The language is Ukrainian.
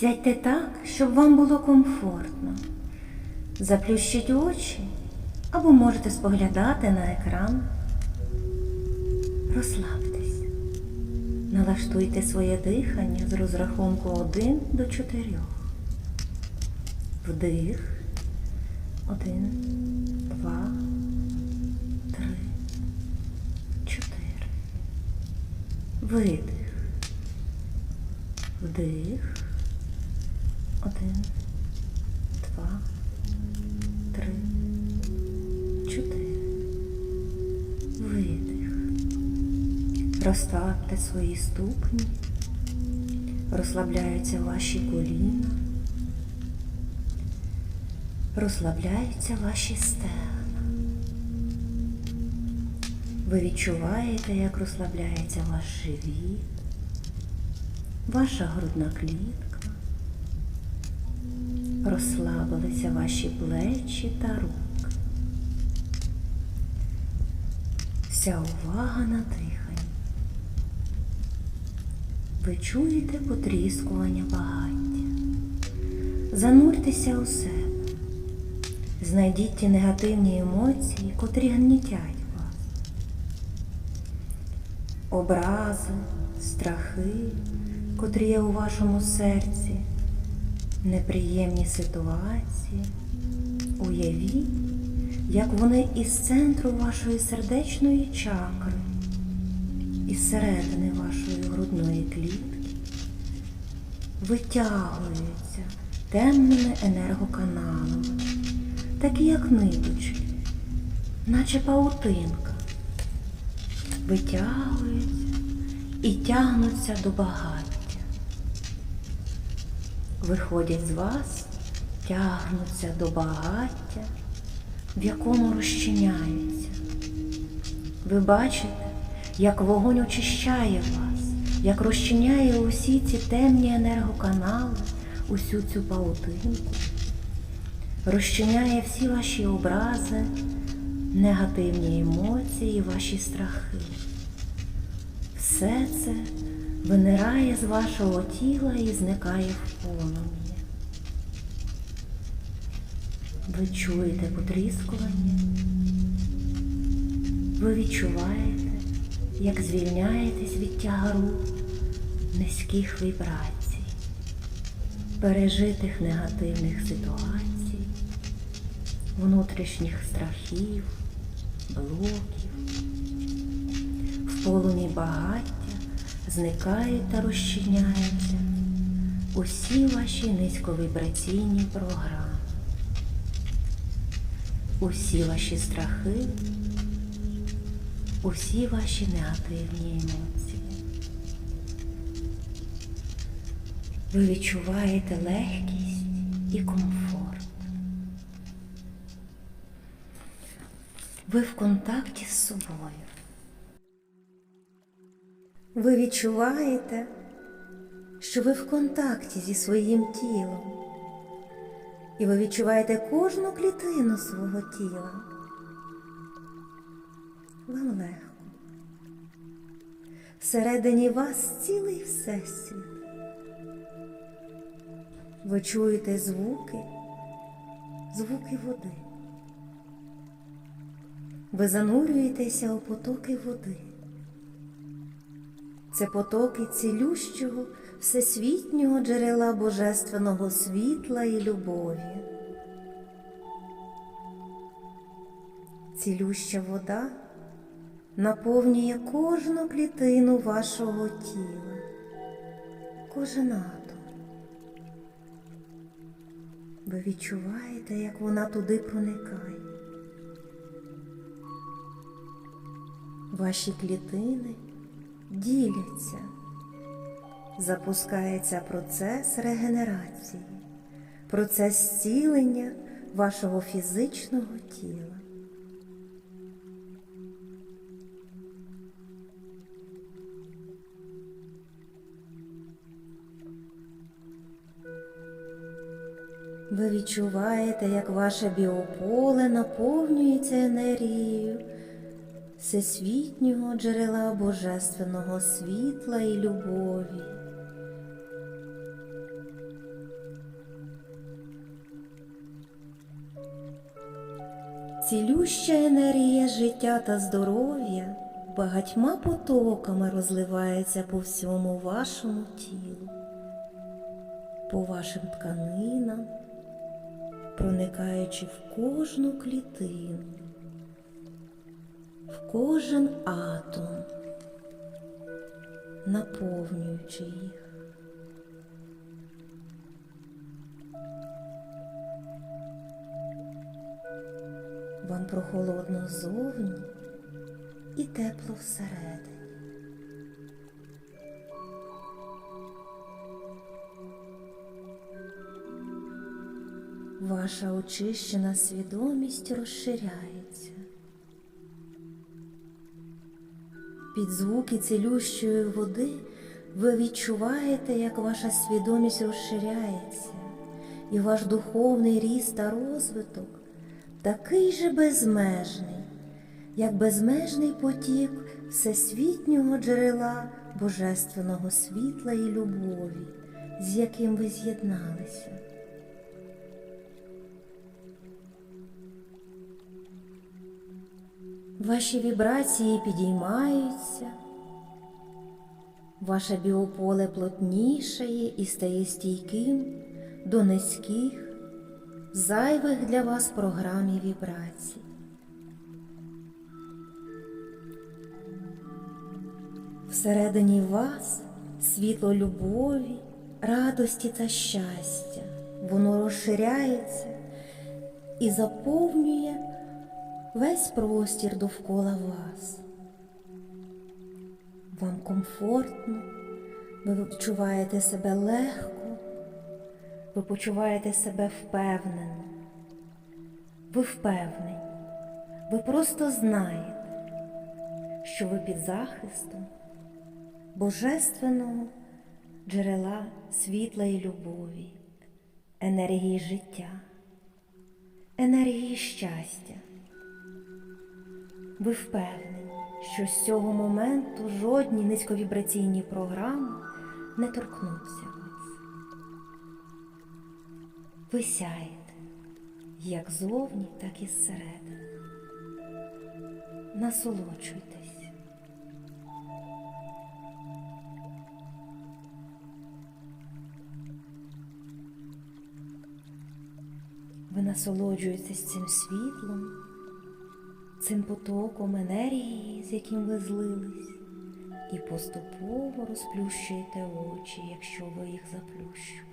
Сядьте так, щоб вам було комфортно. Заплющіть очі або можете споглядати на екран. Розслабтесь. Налаштуйте своє дихання з розрахунку 1 до 4. Вдих. 1, 2, 3, 4. Видих. Вдих. Один, два, три, чотири. Видих. Розставте свої ступні. Розслабляються ваші коліна. Розслабляються ваші стегна. Ви відчуваєте, як розслабляється ваш живіт, ваша грудна клітка. Розслабилися ваші плечі та руки. Вся увага на диханні. Ви чуєте потріскування багаття. Зануртеся у себе. Знайдіть ті негативні емоції, котрі гнітять. Образи, страхи, котрі є у вашому серці неприємні ситуації. Уявіть, як вони із центру вашої сердечної чакри, із середини вашої грудної клітки витягуються темними енергоканалами, такі як ниточки, наче паутинка, витягуються і тягнуться до багаття виходять з вас, тягнуться до багаття, в якому розчиняються. Ви бачите, як вогонь очищає вас, як розчиняє усі ці темні енергоканали, усю цю паутинку, розчиняє всі ваші образи, негативні емоції, ваші страхи. Все це винирає з вашого тіла і зникає в полум'ї. Ви чуєте потріскування, ви відчуваєте, як звільняєтесь від тягару низьких вібрацій, пережитих негативних ситуацій, внутрішніх страхів, блоків, в полумі багаття зникають та розчиняються усі ваші низьковібраційні програми, усі ваші страхи, усі ваші негативні емоції. Ви відчуваєте легкість і комфорт. Ви в контакті з собою. Ви відчуваєте, що ви в контакті зі своїм тілом. І ви відчуваєте кожну клітину свого тіла. Вам легко. Всередині вас цілий всесвіт. Ви чуєте звуки, звуки води. Ви занурюєтеся у потоки води. Це потоки цілющого, всесвітнього джерела божественного світла і любові. Цілюща вода наповнює кожну клітину вашого тіла, кожен атом. Ви відчуваєте, як вона туди проникає. Ваші клітини діляться, запускається процес регенерації, процес зцілення вашого фізичного тіла. Ви відчуваєте, як ваше біополе наповнюється енергією всесвітнього джерела божественного світла і любові. Цілюща енергія життя та здоров'я багатьма потоками розливається по всьому вашому тілу, по вашим тканинам, проникаючи в кожну клітину в кожен атом, наповнюючи їх. Вам прохолодно ззовні і тепло всередині. Ваша очищена свідомість розширяється. Під звуки цілющої води ви відчуваєте, як ваша свідомість розширяється, і ваш духовний ріст та розвиток такий же безмежний, як безмежний потік всесвітнього джерела божественного світла і любові, з яким ви з'єдналися. Ваші вібрації підіймаються, ваше біополе плотнішає і стає стійким до низьких, зайвих для вас програм і вібрацій. Всередині вас світло любові, радості та щастя. Воно розширяється і заповнює весь простір довкола вас. Вам комфортно, ви відчуваєте себе легко, ви почуваєте себе впевнено. Ви впевнені, ви просто знаєте, що ви під захистом божественного джерела світла і любові, енергії життя, енергії щастя. Ви впевнені, що з цього моменту жодні низьковібраційні програми не торкнуться вас. Ви сяєте як зовні, так і зсередини. Насолоджуйтесь. Ви насолоджуєтесь цим світлом, цим потоком енергії, з яким ви злились, і поступово розплющуєте очі, якщо ви їх заплющували.